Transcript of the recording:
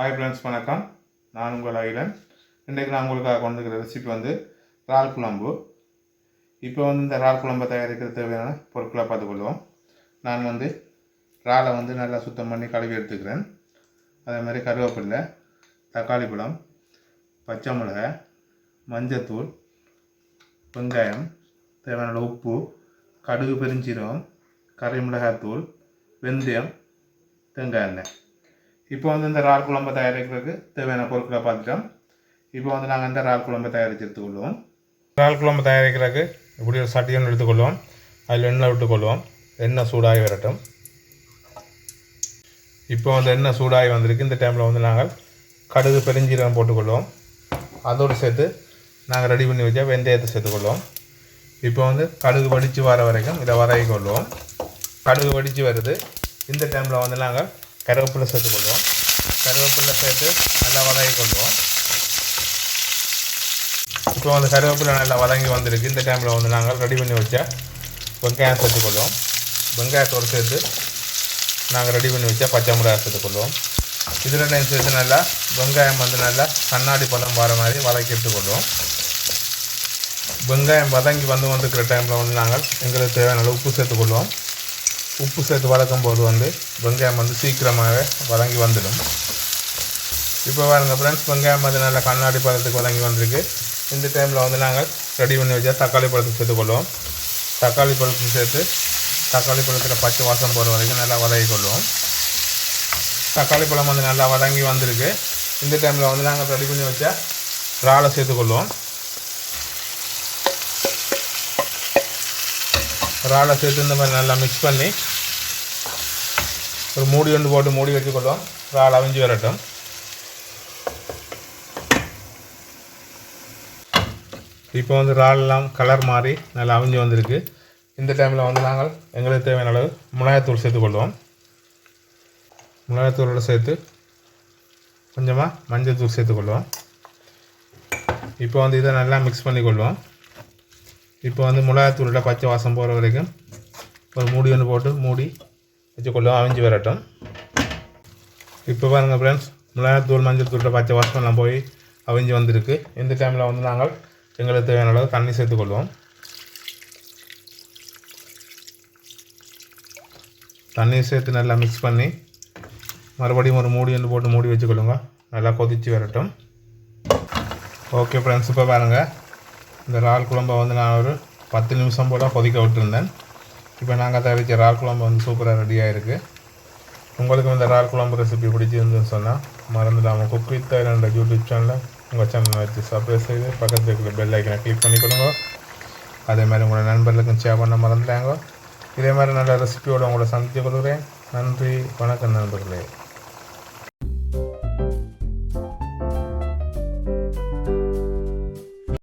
Hi friends வணக்கம். நான் உங்கள் ஐலன். இன்றைக்கு நான் உங்களுக்காக கொண்டு ரெசிபி வந்து இறால் குழம்பு. இப்போ வந்து இந்த இறால் குழம்பை தயாரிக்கிற தேவையான பொருட்களை பார்த்துக்கொள்வோம். நான் வந்து இறாலை வந்து நல்லா சுத்தம் பண்ணி கழுவி எடுத்துக்கிறேன். அதே மாதிரி கருவேப்பில்லை தக்காளி பழம் பச்சை மிளகாய் மஞ்சத்தூள் வெங்காயம் தேவையான உப்பு கடுகு பெருஞ்சீரகம் கறி மிளகாய்த்தூள் வெந்தயம் தேங்காய் எண்ணெய். இப்போ வந்து இந்த இறால் குழம்பை தயாரிக்கிறதுக்கு தேவையான பொருட்களை பார்த்துட்டோம். இப்போ வந்து நாங்கள் இந்த இறால் குழம்பை தயாரித்து எடுத்துக்கொள்வோம் இறால் குழம்பு தயாரிக்கிறதுக்கு இப்படி ஒரு சட்டி ஒன்று எடுத்துக்கொள்வோம் அதில் எண்ணெய் விட்டுக்கொள்வோம் எண்ணெய் சூடாகி வரட்டும். இப்போ வந்து எண்ணெய் சூடாகி வந்திருக்கு. இந்த டைமில் வந்து நாங்கள் கடுகு பெருஞ்சீரகம் போட்டுக்கொள்வோம் அதோடு சேர்த்து நாங்கள் ரெடி பண்ணி வச்சா வெந்தயத்தை சேர்த்துக்கொள்வோம் இப்போ வந்து கடுகு வடித்து வர வரைக்கும் இதை வதக்கி கொள்வோம். கடுகு வடித்து வருது. இந்த டைமில் வந்து நாங்கள் கருவேப்பிலை சேர்த்துக்கொள்வோம் கருவேப்பிலை சேர்த்து நல்லா வதங்கி கொள்வோம். இப்போ வந்து கருவேப்பிலை நல்லா வதங்கி வந்திருக்கு. இந்த டைமில் வந்து நாங்கள் ரெடி பண்ணி வச்ச வெங்காயம் சேர்த்துக்கொள்வோம் வெங்காயத்தோடு சேர்த்து நாங்கள் ரெடி பண்ணி வச்ச பச்சை மிளகாய் சேர்த்துக்கொள்வோம் இது ரெண்டையும் சேர்த்து நல்லா வெங்காயம் வந்து நல்லா கண்ணாடி பதம் வர மாதிரி வதக்கி எடுத்துக்கொள்வோம் வெங்காயம் வதங்கி வந்து வந்துருக்கிற டைமில் வந்து நாங்கள் எங்களுக்கு தேவையான அளவு உப்பு சேர்த்துக்கொள்வோம் உப்பு சேர்த்து வளர்க்கும் போது வந்து வெங்காயம் வந்து சீக்கிரமாகவே வதங்கி வந்துடும். இப்போ பாருங்கள் ஃப்ரெண்ட்ஸ் வெங்காயம் வந்து நல்லா கண்ணாடி பதத்துக்கு வதங்கி வந்திருக்கு. இந்த டைமில் வந்து நாங்கள் ரெடி பண்ணி வச்சா தக்காளி பழத்தை சேர்த்துக்கொள்வோம் தக்காளி பழத்தை சேர்த்து தக்காளி பழத்தில் பச்சை வாசம் போகிற வரைக்கும் நல்லா வதக்கி கொள்வோம். தக்காளி பழம் வந்து நல்லா வதங்கி வந்திருக்கு. இந்த டைமில் வந்து நாங்கள் ரெடி பண்ணி வச்சா இறாலை சேர்த்துக்கொள்வோம் இறாலை சேர்த்து இந்த மாதிரி நல்லா மிக்ஸ் பண்ணி ஒரு மூடி ஒன்று போட்டு மூடி வச்சுக்கொள்வோம். இறால் அவிஞ்சு வரட்டும். இப்போ வந்து இறாலெல்லாம் கலர் மாறி நல்லா அவிஞ்சு வந்திருக்கு. இந்த டைமில் வந்து நாங்கள் எங்களுக்கு தேவையான அளவு மிளகாய்த்தூள் சேர்த்துக்கொள்வோம் மிளகாய்த்தூளோடு சேர்த்து கொஞ்சமாக மஞ்சள் தூள் சேர்த்துக்கொள்வோம் இப்போ வந்து இதை நல்லா மிக்ஸ் பண்ணிக்கொள்வோம் இப்போ வந்து மிளகாத்தூளில் பச்சை வாசம் போகிற வரைக்கும் ஒரு மூடி ஒன்று போட்டு மூடி வச்சுக்கொள்ளும் அவிஞ்சு வரட்டும். இப்போ பாருங்கள் ஃப்ரெண்ட்ஸ் மிளகாத்தூள் மஞ்சள் தூளில் பச்சை வாசம்லாம் போய் அவிஞ்சு வந்திருக்கு. இந்த டைமில் வந்து நாங்கள் எங்களுக்கு தேவையான அளவு தண்ணி சேர்த்துக்கொள்வோம். தண்ணி சேர்த்து நல்லா மிக்ஸ் பண்ணி மறுபடியும் ஒரு மூடி ஒன்று போட்டு மூடி வச்சுக்கொள்ளுங்க. நல்லா கொதித்து வரட்டும். ஓகே ஃப்ரெண்ட்ஸ் இப்போ பாருங்கள் இந்த இறால் குழம்பை வந்து நான் ஒரு பத்து நிமிஷம் போல் கொதிக்க விட்டுருந்தேன். இப்போ நாங்கள் தயாரித்த இறால் குழம்பு வந்து சூப்பராக ரெடியாக இருக்குது உங்களுக்கு இந்த இறால் குழம்பு ரெசிபி பிடிச்சிருந்துன்னு சொன்னால் மறந்துடாமல் குக் வித் என்ற யூடியூப் சேனலில் உங்கள் சேனலை வச்சு சப்ஸ்கிரைப் செய்து பக்கத்தில் இருக்கிற பெல் ஐக்கனை கிளிக் பண்ணிக்கொள்ளுங்க அதே மாதிரி உங்களோட நண்பர்களுக்கும் ஷேர் பண்ண மறந்துட்டாங்க இதே மாதிரி நல்ல ரெசிபியோடு உங்களை சந்தித்து கொள்கிறேன். நன்றி வணக்கம் நண்பர்களே.